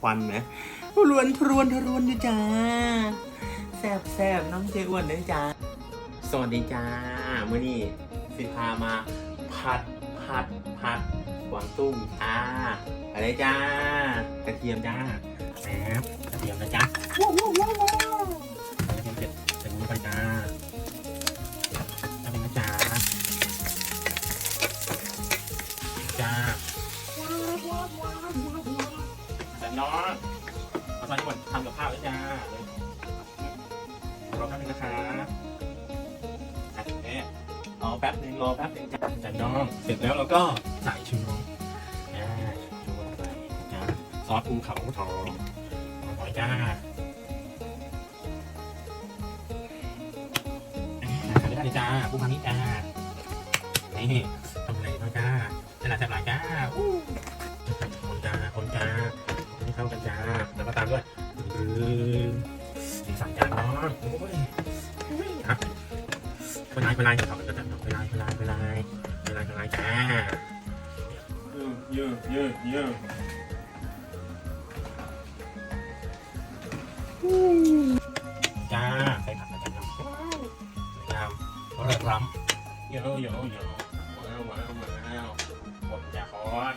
ควันไหมรวนทรวนทรวนอยู่จ้าแซบแซบน้องเจอ้วนเลยจ้าสวัสดีจ้าเมื่อนี้สิพามาผัดผัดผัดกวางตุ้งอ่าอะไรจ้ากระเทียมจ้า น้องมาตอนนี้ก่อนทำกับข้าวแล้วจ้าเลยรอแป๊บนึงนะคะอะแม่รอแป๊บนึงรอแป๊บนึงจ้าจันน้องเสร็จแล้วเราก็ใส่ชูรสอ่าชูรสลงไปจ้าซอสภูเขาทองหอยจ้าอ่าไม่ได้เลยจ้าปูมานี่จ้านี่ทำอะไรบ้างจ้าจะหนาจะหลายจ้า ด้วยสีสันจานองโอ้ยอะเวลาเวลาอย่าทำกันจังเวลาเวลาเวลาเวลาเวลาจ้าเยอะเยอะเยอะจ้าใส่ผักกันจังสวยงามระรำเยอะเยอะเยอะว้าวว้าวว้าวผมจะคอน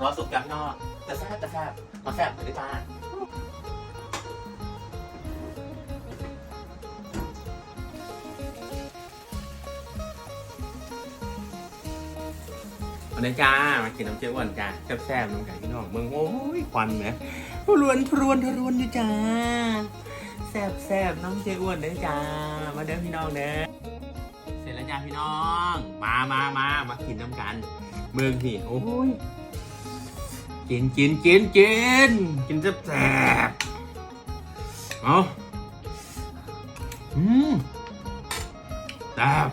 รอสุกกับนอก จะแซ่บจะแซ่บมาแซ่บเลยจ้าวันนี้จ้า มากินน้ำเจี๊ยบวันจ้าแซ่บๆน้ำไก่พี่น้องเมืองโอ้ยควันไหมรวนทรวนทรวนอยู่จ้าแซ่บแซ่บๆน้ำเจี๊ยบอ้วนเลยจ้า มาเด้อพี่น้องเด้อเสร็จแล้วจ้าพี่น้อง มามามามากินน้ำกัน เมืองที่โอ้ย กินกินกินกินกินแซ่บเอาอืมแซ่บ